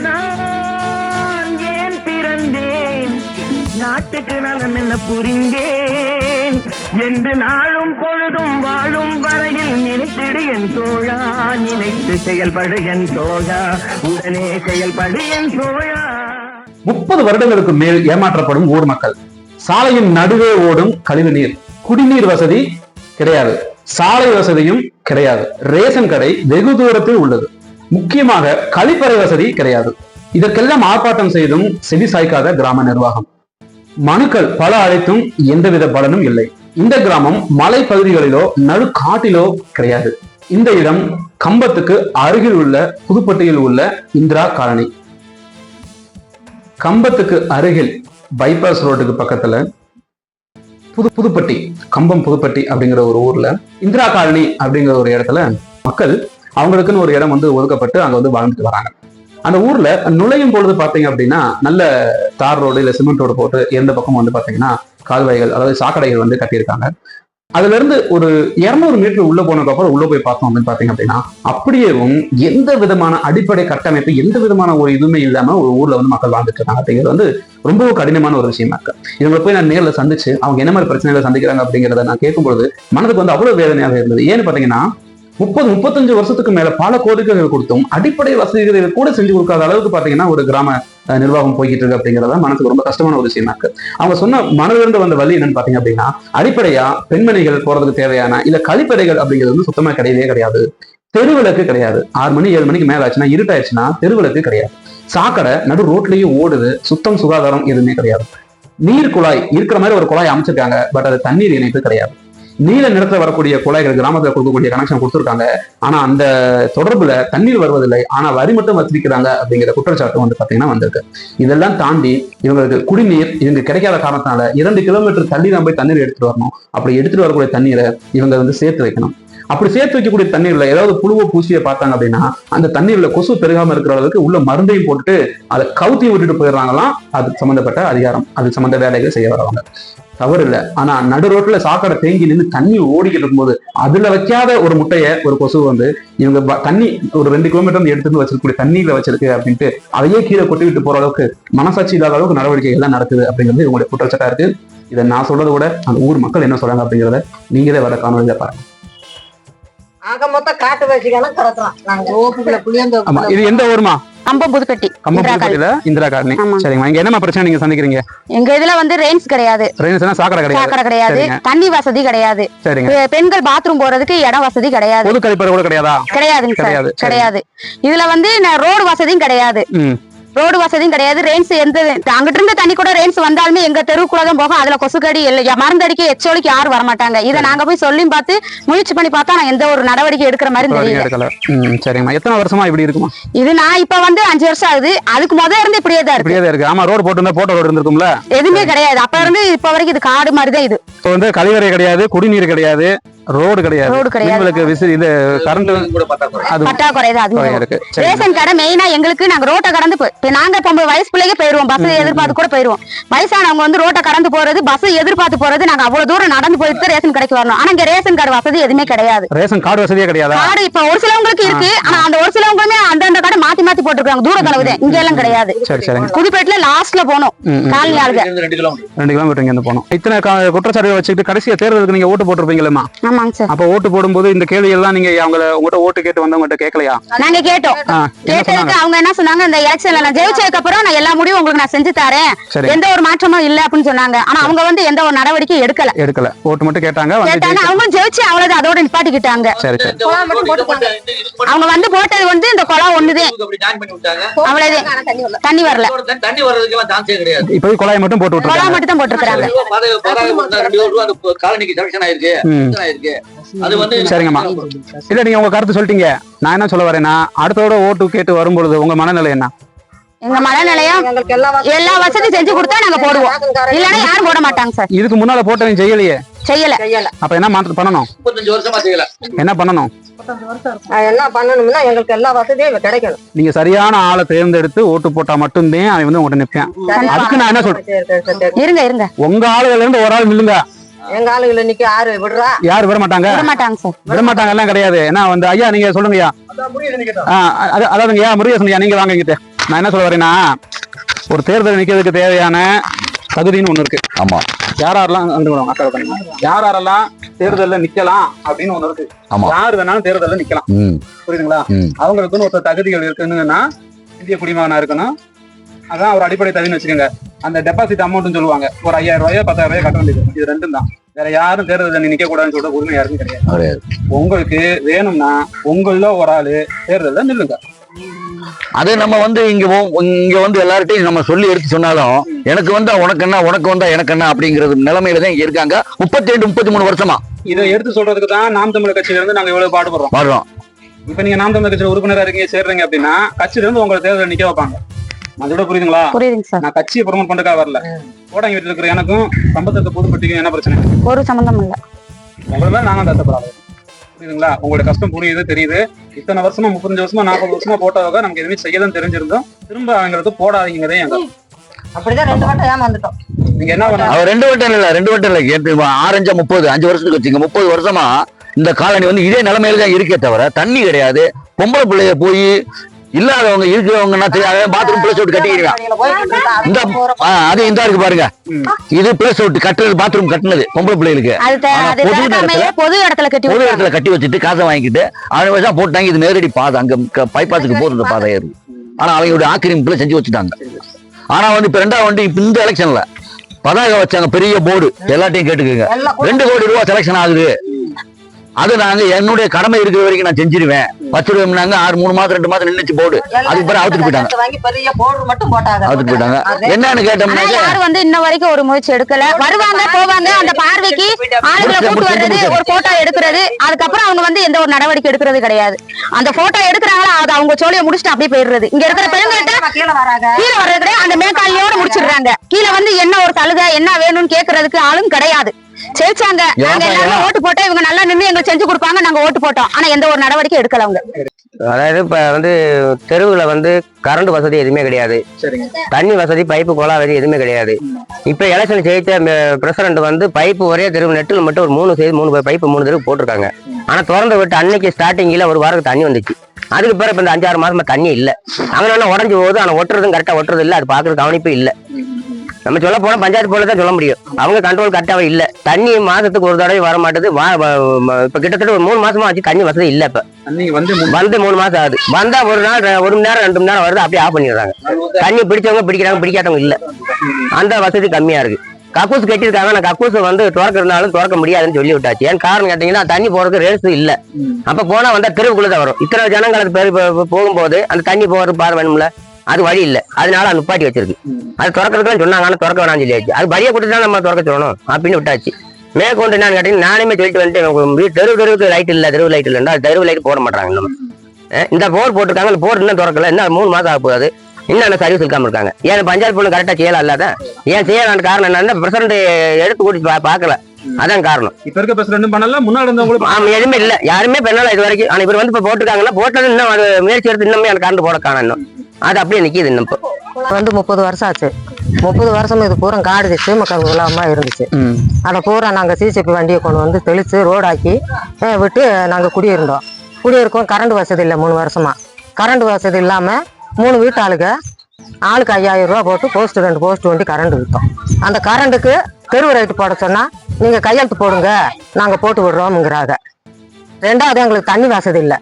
நான் ஏன் பிறந்தேன்? நாட்டுக்கு நலம் என்ன புரிந்தேன்? என்று நாளும் பொழுதும் வாழும் வரையில் நினைத்திடு என் தோழா நினைத்து செயல்படு என் தோழா உடனே செயல்படு என் தோழா. முப்பது வருடங்களுக்கு மேல் ஏமாற்றப்படும் ஊர் மக்கள். சாலையின் நடுவே ஓடும் கழிவு நீர் குடிநீர் வசதி கிடையாது. சாலை வசதியும் கிடையாது. ரேஷன் கடை வெகு தூரத்தில் உள்ளது. முக்கியமாக கழிப்பறை வசதி கிடையாது. இதற்கெல்லாம் ஆர்ப்பாட்டம் செய்தும் செவி சாய்க்காத கிராம நிர்வாகம். மனுக்கள் பல அழைத்தும் எந்தவித பலனும் இல்லை. இந்த கிராமம் மலை பகுதிகளிலோ நடு காட்டிலோ கிடையாது. இந்த இடம் கம்பத்துக்கு அருகில் உள்ள புதுப்பட்டியில் உள்ள இந்திரா காலனி. கம்பத்துக்கு அருகில் பைபாஸ் ரோட்டுக்கு பக்கத்துல புது புதுப்பட்டி கம்பம் புதுப்பட்டி அப்படிங்கிற ஒரு ஊர்ல இந்திரா காலனி அப்படிங்கிற ஒரு இடத்துல மக்கள் அவங்களுக்குன்னு ஒரு இடம் வந்து ஒதுக்கப்பட்டு அங்க வந்து வாழ்ந்துட்டு வராங்க. அந்த ஊர்ல நுழையும் பொழுது பாத்தீங்க அப்படின்னா நல்ல தார் ரோடு இல்ல சிமெண்ட் ரோடு போட்டு எந்த பக்கம் வந்து பாத்தீங்கன்னா கால்வாய்கள் அதாவது சாக்கடைகள் வந்து கட்டியிருக்காங்க. அதுல இருந்து ஒரு இருநூறு மீட்டர் உள்ள போனதுக்கு அப்புறம் உள்ள போய் பார்த்தோம் அப்படின்னு பாத்தீங்க அப்படின்னா அப்படியேவும் எந்த விதமான அடிப்படை கட்டமைப்பு எந்த விதமான ஒரு இதுவுமே இல்லாம ஒரு ஊர்ல வந்து மக்கள் வாழ்ந்துட்டு இருக்காங்க அப்படிங்கிறது வந்து ரொம்ப கடினமான ஒரு விஷயமா இருக்கு. இவங்களை போய் நான் நேரில் சந்திச்சு அவங்க என்ன மாதிரி பிரச்சனைகளை சந்திக்கிறாங்க அப்படிங்கிறத நான் கேட்கும்போது மனதுக்கு வந்து அவ்வளவு வேதனையாக இருந்தது. ஏன்னு பாத்தீங்கன்னா முப்பது முப்பத்தஞ்சு வருஷத்துக்கு மேல பல கோரிக்கைகள் கொடுத்தும் அடிப்படை வசதிகளை கூட செஞ்சு கொடுக்காத அளவுக்கு பாத்தீங்கன்னா ஒரு கிராம நிர்வாகம் போய்கிட்டு இருக்கு அப்படிங்கறத மனசுக்கு ரொம்ப கஷ்டமான ஒரு விஷயமா இருக்கு. அவங்க சொன்ன மனதிலிருந்து வந்த வழி என்னன்னு பாத்தீங்க அப்படின்னா அடிப்படையா பெண்மணிகள் போறதுக்கு தேவையான இல்ல கழிப்பறைகள் அப்படிங்கிறது வந்து சுத்தமா கிடையவே கிடையாது. தெருவிளக்கு கிடையாது. ஆறு மணி ஏழு மணிக்கு மேல ஆச்சுன்னா இருட்டாச்சுன்னா தெருவிளக்கு கிடையாது. சாக்கடை நடு ரோட்லயும் ஓடுது சுத்தம் சுகாதாரம் எதுவுமே கிடையாது. நீர் குழாய் இருக்கிற மாதிரி ஒரு குழாய் அமைச்சிருக்காங்க பட் அது தண்ணீர் இணைப்பு கிடையாது. நீல நிறத்தில் வரக்கூடிய குழாய்கள் கிராமத்துல கொடுக்கக்கூடிய கனெக்ஷன் கொடுத்துருக்காங்க. ஆனா அந்த தொடர்புல தண்ணீர் வருவதில்லை. ஆனா வரி மட்டும் வச்சிருக்கிறாங்க அப்படிங்கிற குற்றச்சாட்டு வந்து பாத்தீங்கன்னா வந்திருக்கு. இதெல்லாம் தாண்டி இவங்களுக்கு குடிநீர் இவங்க கிடைக்காத காரணத்தினால இரண்டு கிலோமீட்டர் தள்ளி தான் போய் தண்ணீர் எடுத்துட்டு வரணும். அப்படி எடுத்துட்டு வரக்கூடிய தண்ணீரை இவங்க வந்து சேர்த்து வைக்கணும். அப்படி சேர்த்து வைக்கக்கூடிய தண்ணீர்ல ஏதாவது புழுவோ பூசியை பார்த்தாங்க அப்படின்னா அந்த தண்ணீர்ல கொசு பெருகாம இருக்கிற அளவுக்கு உள்ள மருந்தையும் போட்டுட்டு அதை கவுத்தி விட்டுட்டு போயிடுறாங்களாம். அது சம்பந்தப்பட்ட அதிகாரம். அது சம்பந்த வேலைகள் செய்ய வரவங்க. தவறு இல்ல. ஆனா நடு ரோட்ல சாக்கடை தேங்கி நின்று தண்ணி ஓடிக்கிட்டு இருக்கும்போது அதுல வைக்காத ஒரு முட்டைய ஒரு கொசு வந்து இவங்க தண்ணி ஒரு ரெண்டு கிலோமீட்டர் வந்து எடுத்துட்டு வச்சிருக்கக்கூடிய தண்ணீர்ல வச்சிருக்கு அப்படின்ட்டு அதையே கீழே கொட்டி விட்டு போற அளவுக்கு மனசாட்சி இல்லாத அளவுக்கு நடவடிக்கை எல்லாம் நடக்குது அப்படிங்கிறது இவங்களுடைய குற்றச்சாட்டா இருக்கு. இதை நான் சொல்றதை விட அந்த ஊர் மக்கள் என்ன சொல்றாங்க அப்படிங்கிறத நீங்களே வர காணொலியில பாருங்க. ஆக மொத்தம் காட்டு வசிக்கலாம் கிடக்குறோம் நாங்க ஓப்புக்குள்ள ஆமா புளியந்தோப்புல இது எந்த ஊருமா? கம்பம் புதுப்பட்டி கம்பம் இந்திரா காலனி. இந்திரா. சரிங்கம்மா இங்க என்னமா பிரச்சனை நீங்க சந்திக்கிறீங்க? எங்க இதுல வந்து ரெயின்ஸ் கிடையாது. ரெயின்ஸ்னா சாக்கடை கிடையாது. சாக்கடை கிடையாது. சரிங்க. தண்ணி வசதி கிடையாது. சரிங்க. பெண்கள் பாத்ரூம் போறதுக்கு இடம் வசதி கிடையாது. பொது கழிப்பறை கூட கிடையாதா? கிடையாதுங்க கிடையாது, சரி. கிடையாது. இதுல வந்து ரோடு வசதியும் கிடையாது. ரோடு வசதியும் கிடையாது. ரெயின்ஸ் எந்த அங்கிட்டு இருந்து தண்ணி கூட ரெயின்ஸ் வந்தாலுமே எங்க தெருவுக்குள்ள தான் போகும். அதுல கொசுக்கடி இல்ல மருந்தடிக்க எச்சோலிக்கு யாரும் வரமாட்டாங்க. இதை நாங்க போய் சொல்லியும் பார்த்து முயற்சி பண்ணி பார்த்தா நான் எந்த ஒரு நடவடிக்கை எடுக்கிற மாதிரி தெரியல. சரிங்கம்மா எத்தனை வருஷமா இப்படி இருக்குமா? இது நான் இப்ப வந்து அஞ்சு வருஷம் ஆகுது. அதுக்கு முத இருந்து இப்படியே தான் இருக்கு. இப்படியே தான் இருக்கு. ஆமா ரோடு போட்டு போட்டோ ரோடு இருந்திருக்கும்ல? எதுவுமே கிடையாது. அப்ப இருந்து இப்ப வரைக்கும் இது காடு மாதிரி தான் இது. இப்போ வந்து கழிவறை கிடையாது குடிநீர் கிடையாது. ரோடு கிடையாது. ரோடு கிடையாது. மின்விளக்கு விசி இது கரண்ட் அது பட்டாக்குறை தான் அது இருக்கு. ரேஷன் கடை மெயினா எங்களுக்கு நாங்க ரோட்டை கடந்து நாங்க இப்போ வயசு பிள்ளைங்க போயிருவோம். பஸ் எதிர்பார்த்து கூட போயிருவோம். வயசானவங்க வந்து ரோட்டை கடந்து போறது பஸ் எதிர்பார்த்து போறது நாங்க அவ்வளவு தூரம் நடந்து போயிட்டு ரேஷன் கடைக்கு வரணும். ஆனா இங்க ரேஷன் கார்டு வசதி எதுவுமே கிடையாது. ரேஷன் கார்டு வசதியே கிடையாதா? கார்டு இப்ப ஒரு சிலவங்களுக்கு இருக்கு. ஆனா அந்த ஒரு சிலவங்களுமே அந்தந்த கடை மாத்தி மாத்தி போட்டுருக்காங்க. தூர கலவுதான் இங்க எல்லாம் கிடையாது. புதுப்பேட்டில லாஸ்ட்ல போனோம். ம், ம். காலனி ஆளுங்க. ரெண்டு கிலோமீட்டர். இங்க போனோம். இத்தனை க- குற்றச்சாட்டுகளை வச்சுக்கிட்டு கடைசியா தேர்தலுக்கு நீங்க ஓட்டு போட்டிருப்பீங்களா ஆமாங்க சார். அப்ப ஓட்டு போடும்போது இந்த கேள்வி எல்லாம் நீங்க அவங்கள உங்ககிட்ட ஓட்டு கேட்டு வந்தவங்ககிட்ட கேட்கலையா? நாங்க கேட்டோம். கேட்டதுக்கு அவங்க என்ன சொன்னாங்க? இந்த எலெக்ஷன்ல நான் ஜெயிச்சதுக்கு அப்புறம் நான் எல்லா முடிவும் உங்களுக்கு நான் செஞ்சு தரேன். எந்த ஒரு மாற்றமும் இல்ல அப்படின்னு சொன்னாங்க. ஆனா அவங்க வந்து எந்த ஒரு நடவடிக்கையும் எடுக்கல. எடுக்கல. ஓட்டு மட்டும் கேட்டாங்க கேட்டாங்க. அவங்களும் ஜெயிச்சு அவ்வளவுதான். அதோட நிப்பாட்டிக்கிட்டாங்க. சரி சரி. குழா மட்டும் போட்டுப்பாங்க அவங்க வந்து போட்டது வந்து இந்த குளம் ஒண்ணுதான் அவ்வளவுதான் தண்ணி வரல. தண்ணி வரல. தண்ணி வர்றதுக்கெல்லாம் சான்ஸே கிடையாது. இப்போதைக்கு குழாயை மட்டும் போட்டு விட்டுருக்காங்க. மட்டும் தான் போட்டிருக்காங்க காலனிக்கு ஜங்ஷன் ஆயிருக்கு. அது வந்து சரிங்கம்மா. இல்ல நீங்க உங்க கருத்து சொல்லிட்டீங்க. நான் என்ன சொல்ல வரேன்னா அடுத்தோட ஓட்டு கேட்டு வரும்பொழுது உங்க மனநிலை என்ன? எங்க மனநிலையம் எங்களுக்கு எல்லா வசதியும் செஞ்சு கொடுத்தா நாங்க போடுவோம். இல்லைன்னா யாரும் போட மாட்டாங்க சார். இதுக்கு முன்னால போட்டவங்க செய்யலையே? செய்யல. அப்ப என்ன பண்ணணும்? முப்பத்தஞ்சு வருஷமா செய்யல. என்ன பண்ணணும்? என்ன பண்ணணும்னா எங்களுக்கு எல்லா வசதியும் கிடைக்கணும். நீங்க சரியான ஆளை தேர்ந்தெடுத்து ஓட்டு போட்டா மட்டும்தான் அவன் வந்து உங்கள்கிட்ட நிப்பேன். அதுக்கு நான் என்ன சொல்றேன். இருங்க இருங்க. உங்க ஆளுகள்ல இருந்து ஒரு ஆள் நில்லுங்க. எங்க ஆளுகளை நிக்க ஆறு விடுறா? யார் விட மாட்டாங்க விட மாட்டாங்க சார். விட மாட்டாங்க எல்லாம் கிடையாது. ஏன்னா வந்து ஐயா நீங்க சொல்லுங்க ஐயா ஆ, அது- அதாவதுங்க ஐயா முருகேசன் ஐயா நீங்க வாங்க நான் என்ன சொல்ல வரேன்னா ஒரு தேர்தல் நிக்கிறதுக்கு தேவையான தகுதின்னு ஒண்ணு இருக்கு. ஆமா. யார் யாரெல்லாம். யார் யாரெல்லாம் தேர்தல்ல நிக்கலாம் அப்படின்னு ஒண்ணு இருக்கு. ஆமா. யார் வேணாலும் தேர்தல்ல நிக்கலாம். புரியுதுங்களா? அவங்களுக்குன்னு ஒரு தகுதிகள் இருக்குன்னா இந்திய குடிமகனா இருக்கணும். அதான் ஒரு அடிப்படை தகுதின்னு வச்சுக்கோங்க. அந்த டெபாசிட் அமௌண்ட்னு சொல்லுவாங்க. ஒரு ஐயாயிரம் ரூபாயோ பத்தாயிரம் ரூபாயோ கட்ட வேண்டியது இது ரெண்டும் தான். வேற யாரும் தேர்தலில் நிக்க கூடாதுன்னு சொல்ற உரிமை யாருக்கும் கிடையாது. உங்களுக்கு வேணும்னா உங்கள ஒரு ஆளு தேர்தல்ல நில்லுங்க. அது நம்ம வந்து இங்க இங்க வந்து எல்லார்ட்டையும் நம்ம சொல்லி எடுத்து சொன்னாலும் எனக்கு வந்தா உனக்கு என்ன உனக்கு வந்தா எனக்கு என்ன அப்படிங்கிறது நிலைமையில தான் இங்க இருக்காங்க. முப்பத்தி ரெண்டு முப்பத்தி மூணு வருஷமா. இதை எடுத்து சொல்றதுக்கு தான் நாம் தமிழர் கட்சியில இருந்து நாங்க இவ்வளவு பாடுபடுறோம். வர்றோம் இப்ப நீங்க நாம் தமிழர் கட்சியில உறுப்பினரா இருக்கீங்க சேர்றீங்க அப்படின்னா கட்சியில இருந்து உங்களை தேர்தல் நிக்க வைப்பாங்க. அதோட புரியுதுங்களா? புரியுதுங்க சார். நான் கட்சியை ப்ரொமோட் பண்றதுக்காக வரல. கோடங்கி வீட்டுல இருக்கிற எனக்கும் சம்பந்தத்தை புதுப்பட்டிக்கும் என்ன பிரச்சனை? ஒரு சம்பந்தம் இல்ல. உங்களை மேல நாங்க கஷ்டப்படாது புரியுதுங்களா? உங்களோட கஷ்டம் புரியுது தெரியுது. இத்தனை வருஷமா முப்பத்தஞ்சு வருஷமா நாற்பது வருஷமா போட்டவங்க நமக்கு எதுவுமே செய்யதான் தெரிஞ்சிருந்தோம். திரும்ப அவங்களுக்கு போடாதீங்கிறதே எங்க அப்படிதான் ரெண்டு வட்டம் ஏமாந்துட்டோம் நீங்க என்ன பண்ண அவர் ரெண்டு வட்டம் இல்ல ரெண்டு வட்டம் இல்ல. ஆரஞ்சா முப்பது அஞ்சு வருஷத்துக்கு வச்சுங்க முப்பது வருஷமா இந்த காலனி வந்து இதே நிலைமையில தான் இருக்கே தவிர தண்ணி கிடையாது. பொம்பளை பிள்ளைய போய் இல்லாதவங்க இருக்கிறவங்கன்னா பாத்ரூம் பிளஸ் விட்டு கட்டிக்கிறீங்க இந்த அது இந்த இருக்கு பாருங்க. இது பிளஸ் விட்டு கட்டுறது பாத்ரூம் கட்டுனது பொம்பளை பிள்ளைகளுக்கு பொது இடத்துல கட்டி பொது. இடத்துல கட்டி வச்சுட்டு காசை வாங்கிட்டு அவன் வருஷம் போட்டாங்க இது நேரடி பாதை அங்க பைபாஸுக்கு போறது பாதை இருக்கு ஆனா அவங்களோட ஆக்கிரமிப்புல செஞ்சு வச்சுட்டாங்க ஆனா வந்து இப்ப ரெண்டாவது வந்து இப்ப இந்த எலெக்ஷன்ல பதாகை வச்சாங்க பெரிய போர்டு எல்லாத்தையும் கேட்டுக்கோங்க ரெண்டு கோடி ரூபாய் செலக்ஷன் ஆகுது அது நாங்க என்னுடைய கடமை இருக்கிற வரைக்கும் நான் செஞ்சிருவேன். வச்சிருவேன்னாங்க ஆறு மூணு மாசம் ரெண்டு மாசம் நின்னுச்சு போர்டு அதுக்கு பிறகு அவுத்துட்டு போயிட்டாங்க. அவுத்துட்டு போயிட்டாங்க. என்னன்னு ஆனா கேட்டோம்னாக்க யாரும் வந்து இன்ன வரைக்கும் ஒரு முயற்சி எடுக்கல. வருவாங்க போவாங்க அந்த பார்வைக்கு ஆளுங்களை கூட்டு வர்றது ஒரு போட்டோ எடுக்கிறது. அதுக்கப்புறம் அவங்க வந்து எந்த ஒரு நடவடிக்கை எடுக்கிறது கிடையாது. அந்த போட்டோ எடுக்கிறாங்களா அது அவங்க சோழியை முடிச்சுட்டு அப்படியே போயிடுறது. இங்க இருக்கிற பெண்கள்ட்ட கீழே வர்றது அந்த மேற்காலியோட முடிச்சிடுறாங்க. கீழே வந்து என்ன ஒரு சலுகை என்ன வேணும்னு கேக்குறதுக்கு ஆளும் கிடையாது. ஜெயிச்சாங்க. நாங்க எல்லாரும் ஓட்டு போட்டோம். இவங்க நல்லா நின்று எங்களுக்கு செஞ்சு கொடுப்பாங்க. நாங்க ஓட்டு போட்டோம். ஆனா எந்த ஒரு நடவடிக்கை எடுக்கல அவங்க. அதாவது இப்ப வந்து தெருவுல வந்து கரண்ட் வசதி எதுவுமே கிடையாது. சரிங்க. தண்ணி வசதி பைப்பு குழா வசதி எதுவுமே கிடையாது. இப்ப எலெக்ஷன் ஜெயிச்ச பிரசிடண்ட் வந்து பைப்பு ஒரே தெருவு நெட்டில் மட்டும் ஒரு மூணு செய்து மூணு பைப்பு மூணு தெருவு போட்டிருக்காங்க. ஆனா திறந்து விட்டு அன்னைக்கு ஸ்டார்டிங்ல ஒரு வாரத்துக்கு தண்ணி வந்துச்சு. அதுக்கு பிறகு இந்த அஞ்சாறு மாசமா தண்ணி இல்ல. அவங்க உடஞ்சு போகுது. ஆனா ஒட்டுறதும் கரெக்டா ஒட்டுறது இல்ல. அது பாக்குறது கவனிப்பு இல்ல. நம்ம சொல்ல போனா பஞ்சாயத்து போல தான் சொல்ல முடியும். அவங்க கண்ட்ரோல் கரெக்டாவே இல்ல. தண்ணி மாசத்துக்கு ஒரு தடவை வர மாட்டேது வா- இப்ப கிட்டத்தட்ட ஒரு மூணு மாசமா ஆச்சு. தண்ணி வசதி இல்ல இப்ப. வந்து மூணு மாசம் ஆகுது. வந்தா ஒரு நாள் ஒரு மணி நேரம் ரெண்டு மணி நேரம் வருது. அப்படியே ஆஃப் பண்ணிடுறாங்க. தண்ணி பிடிச்சவங்க பிடிக்கிறாங்க பிடிக்காதவங்க இல்ல. அந்த வசதி கம்மியா இருக்கு. கக்கூஸ் கட்டியிருக்காங்க. நான் கக்கூஸ் வந்து திறக்கிறதுனாலும் திறக்க முடியாதுன்னு சொல்லி விட்டாச்சு. ஏன் காரணம் கேட்டீங்கன்னா தண்ணி போறதுக்கு ரேஸ் இல்ல. அப்ப போனா வந்தா தெருவுக்குள்ள தான் வரும். இத்தனை ஜனங்களுக்கு போகும்போது அந்த தண்ணி போறது பாரு வேணும்ல? அது வழி இல்ல. அதனால அது நிப்பாட்டி வச்சிருக்கு. அது திறக்கிறதுக்கு சொன்னாங்க ஆனா திறக்க வேணாம்னு சொல்லியாச்சு. அது வழியை கொடுத்து தான் நம்ம திறக்க சொல்லணும். அப்படின்னு விட்டாச்சு. மேற்கொண்டு என்னன்னு கேட்டீங்கன்னா நானுமே சொல்லிட்டு வந்துட்டு உங்க வீட்டு தெரு தெருவுக்கு லைட் இல்ல தெருவு லைட் இல்லைன்னா தெருவு லைட் போட மாட்டாங்க இன்னும். இந்த போர் போட்டிருக்காங்க இந்த போர் இன்னும் திறக்கல. இன்னும் மூணு மாசம் ஆக போகுது. இன்னும் சர்வீஸ் இருக்காம இருக்காங்க. ஏன் பஞ்சாயத்து பொண்ணு கரெக்டா செய்யலாம் இல்லாத ஏன் செய்யலான்னு காரணம் என்னன்னா பிரசிடண்ட் எடுத்து கூட்டி பா- பார்க்கல. அதான் காரணம். இப்ப இருக்க பிரசிடண்டும் பண்ணல முன்னாடி எதுவுமே இல்ல. யாருமே பெண்ணால இது வரைக்கும். ஆனா இவர் வந்து இப்ப போட்டிருக்காங்கன்னா போட்டது இன்னும் அது முயற்சி எடுத்து இன்னுமே எனக்கு கரண்ட் போட காணும் இன்னும். அது அப்படியே நிக்குது இன்னும் இப்போ. வந்து முப்பது வருஷம் ஆச்சு. முப்பது வருஷம் இது பூரா காடு சீமக்கால் குலாமா இருந்துச்சு. அதை பூரா நாங்கள் சிசிபி வண்டியை கொண்டு வந்து தெளித்து ரோடாக்கி விட்டு நாங்கள் குடியிருந்தோம். குடியிருக்கோம் கரண்ட் வசதி இல்லை மூணு வருஷமா. கரண்ட் வசதி இல்லாமல் மூணு வீட்டு ஆளுங்க ஆளுக்கு ஐயாயிரம் ரூபா போட்டு போஸ்ட் ரெண்டு போஸ்ட் வண்டி கரண்ட் விற்றோம் அந்த கரண்ட்டுக்கு தெருவு ரைட்டு போட சொன்னால் நீங்கள் கையெழுத்து போடுங்க நாங்கள் போட்டு விடுறோம்ங்கிறாங்க. ரெண்டாவது எங்களுக்கு தண்ணி வசதி இல்லை.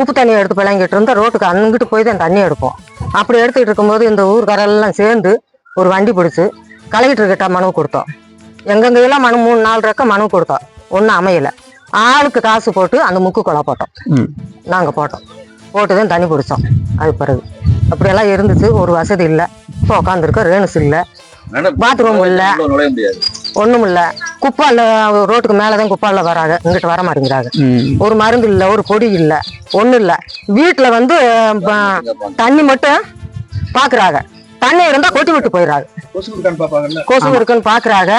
உப்பு தண்ணி எடுத்து பிள்ளைங்கிட்டு இருந்தா ரோட்டுக்கு அங்கிட்டு போய் தான் தண்ணி எடுப்போம். அப்படி எடுத்துக்கிட்டு இருக்கும்போது இந்த ஊர்க்காரெல்லாம் சேர்ந்து ஒரு வண்டி பிடிச்சி கலெக்டர்கிட்ட மனு கொடுத்தோம். எங்கெங்கெல்லாம் மனு மூணு நாலு ரக்க மனு கொடுத்தோம். ஒன்றும் அமையல. ஆளுக்கு காசு போட்டு அந்த முக்கு கொலை போட்டோம். ம். நாங்கள் போட்டோம். போட்டு தான் தண்ணி பிடிச்சோம். அது பிறகு அப்படியெல்லாம் இருந்துச்சு. ஒரு வசதி இல்லை. இப்போ உட்காந்துருக்கோம் ரேணுஸ் இல்லை. பாத்ரூம் இல்ல. ஒன்றும் இல்லை குப்பால ரோட்டுக்கு மேலே தான் குப்பால வராங்க. இங்கிட்டு வர மாட்டேங்கிறாங்க. ஒரு மருந்து இல்லை ஒரு பொடி இல்லை ஒன்றும் இல்லை வீட்டில் வந்து தண்ணி மட்டும் பார்க்குறாங்க தண்ணி இருந்தால் கொட்டி விட்டு போயிடுறாங்க. கொசு இருக்கான்னு பார்க்குறாங்க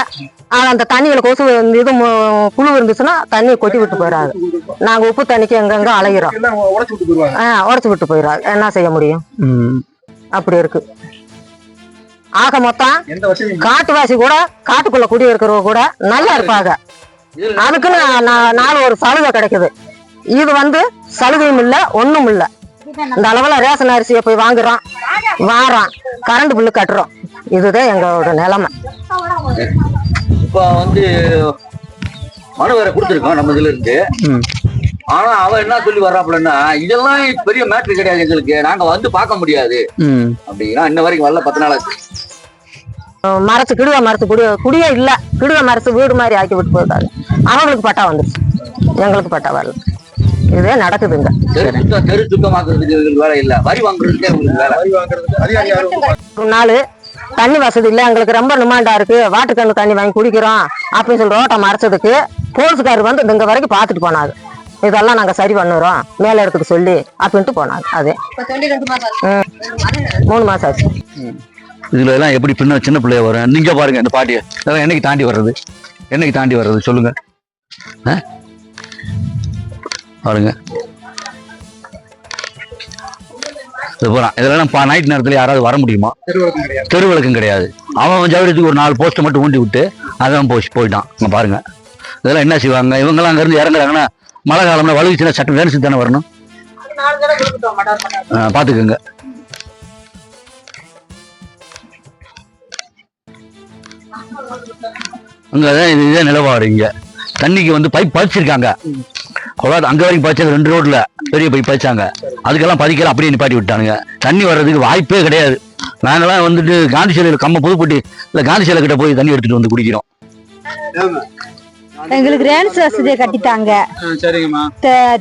ஆனால் அந்த தண்ணியில் கொசு இது புழு இருந்துச்சுன்னா தண்ணியை கொட்டி விட்டு போயிடுறாங்க. நாங்கள் உப்பு தண்ணிக்கு எங்கெங்க போயிருவாங்க ஆ உடச்சி விட்டு போயிடுறாங்க. என்ன செய்ய முடியும். அப்படி இருக்கு. ஆக மொத்தம் காட்டுவாசி கூட காட்டுக்குள்ள குடி இருக்கிறவங்க கூட நல்லா இருப்பாங்க. அதுக்குன்னு நாலு ஒரு சலுகை கிடைக்குது. இது வந்து சலுகையும் இல்ல ஒண்ணும் இல்ல. இந்த அளவுல ரேஷன் அரிசியை போய் வாங்குறோம். வாரோம் கரண்ட் பில்லு கட்டுறோம். இதுதான் எங்களோட நிலைமை. இப்ப வந்து மனு வேற கொடுத்துருக்கோம் நம்ம இதுல இருந்து. ஆனா அவன் என்ன சொல்லி வர்றாப்புலன்னா இதெல்லாம் பெரிய மேட்ரு கிடையாது எங்களுக்கு. நாங்க வந்து பார்க்க முடியாது. அப்படின்னா இன்ன வரைக்கும் வரல பத்து நாள் ஆச்சு மரத்து கிடுவ மரத்து குடிய குடியே இல்ல கிடுவ மரத்து வீடு மாதிரி ஆக்கி விட்டு போயிருக்காங்க அவங்களுக்கு பட்டா வந்துருச்சு. எங்களுக்கு பட்டா வரல. இதே நடக்குதுங்க ஒரு நாள் தண்ணி வசதி இல்ல. எங்களுக்கு ரொம்ப நிமாண்டா இருக்கு. வாட்டர் கண்ணு தண்ணி வாங்கி குடிக்கிறோம். அப்படின்னு சொல்லி ரோட்டை மறைச்சதுக்கு போலீஸ்காரர் வந்து இங்க வரைக்கும் பார்த்துட்டு போனாங்க இதெல்லாம் நாங்க சரி பண்ணுறோம். மேல இடத்துக்கு சொல்லி அப்படின்ட்டு போனாங்க அதே. மூணு மாசம் ஆச்சு. இதுல எல்லாம் எப்படி பின்ன சின்ன பிள்ளைய வரும் நீங்க பாருங்க இந்த பாட்டிய. இதெல்லாம் என்னைக்கு தாண்டி வர்றது? என்னைக்கு தாண்டி வர்றது? சொல்லுங்க? பாருங்க. போறான் இதெல்லாம் பா நைட் நேரத்துல யாராவது வர முடியுமா? தெரு விளக்கம் கிடையாது. அவன் ஜவுரியத்துக்கு ஒரு நாலு போஸ்ட்டை மட்டும் ஊண்டி விட்டு அதான் போய் போயிட்டான். இங்க பாருங்க. இதெல்லாம் என்ன செய்வாங்க? இவங்கெல்லாம் அங்க இருந்து இறங்குறாங்கன்னா மழை காலம்ல வலுச்சுன்னா சட்டம் வேணும் தானே வரணும்? ஆ, பாத்துக்கோங்க அங்கதான் இது இதே நிலவாறு இங்க. தண்ணிக்கு வந்து பைப் பதிச்சிருக்காங்க குழாது அங்கே வரைக்கும் பதிச்சது ரெண்டு ரோட்டில் பெரிய பைப் பதிச்சாங்க அதுக்கெல்லாம் பதிக்கலாம் அப்படியே நிப்பாட்டி விட்டானுங்க. தண்ணி வர்றதுக்கு வாய்ப்பே கிடையாது. நாங்கெல்லாம் வந்துட்டு காந்தி சிலையில் கம்ம புதுப்பட்டி இல்லை காந்தி சிலை கிட்ட போய் தண்ணி எடுத்துகிட்டு வந்து குடிக்கிறோம். எங்களுக்கு ரேன்ஸ் வசதியை கட்டிட்டாங்க.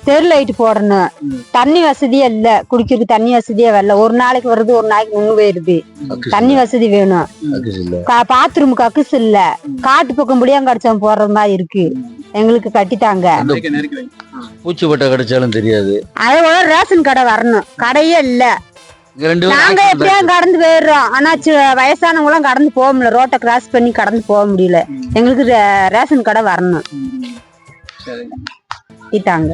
தெரு லைட் போடணும். தண்ணி வசதியே இல்ல. குடிக்கிறதுக்கு தண்ணி வசதியே வரல. ஒரு நாளைக்கு வருது ஒரு நாளைக்கு நின்று போயிருது. தண்ணி வசதி வேணும். பாத்ரூம் கக்குஸ் இல்ல. காட்டு பக்கம் முடியாங்க கடிச்சவன் போடுற மாதிரி இருக்கு. எங்களுக்கு கட்டிட்டாங்க. பூச்சி பட்டை கிடைச்சாலும் தெரியாது. அதோட ரேஷன் கடை வரணும். கடையே இல்ல. நாங்க எப்படியா கடந்து போயிடுறோம். ஆனா சி- வயசானவங்க எல்லாம் கடந்து போக முடியல. ரோட்டை கிராஸ் பண்ணி கடந்து போக முடியல. எங்களுக்கு ரேஷன் கடை வரணும். கட்டிட்டாங்க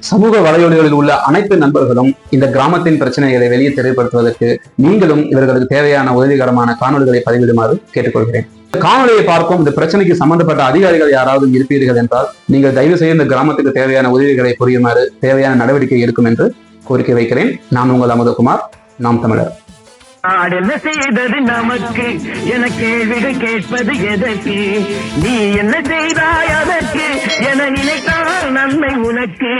சமூக வலையொலிகளில் உள்ள அனைத்து நண்பர்களும் இந்த கிராமத்தின் பிரச்சனைகளை வெளியே தெரியப்படுத்துவதற்கு நீங்களும் இவர்களுக்கு தேவையான உதவிகரமான காணொலிகளை பதிவிடுமாறு கேட்டுக்கொள்கிறேன். இந்த காணொலியை பார்க்கும் இந்த பிரச்சனைக்கு சம்பந்தப்பட்ட அதிகாரிகள் யாராவது இருப்பீர்கள் என்றால் நீங்கள் தயவு செய்து இந்த கிராமத்துக்கு தேவையான உதவிகளை புரியுமாறு தேவையான நடவடிக்கை எடுக்கும் என்று கோரிக்கை வைக்கிறேன். நான் உங்கள் அமுதகுமார் நாம் தமிழர். நாடு என்ன செய்தது நமக்கு என கேள்விகள் கேட்பது எதற்கு? நீ என்ன செய்தாய் அதற்கு என நினைத்தால் நன்மை உனக்கு.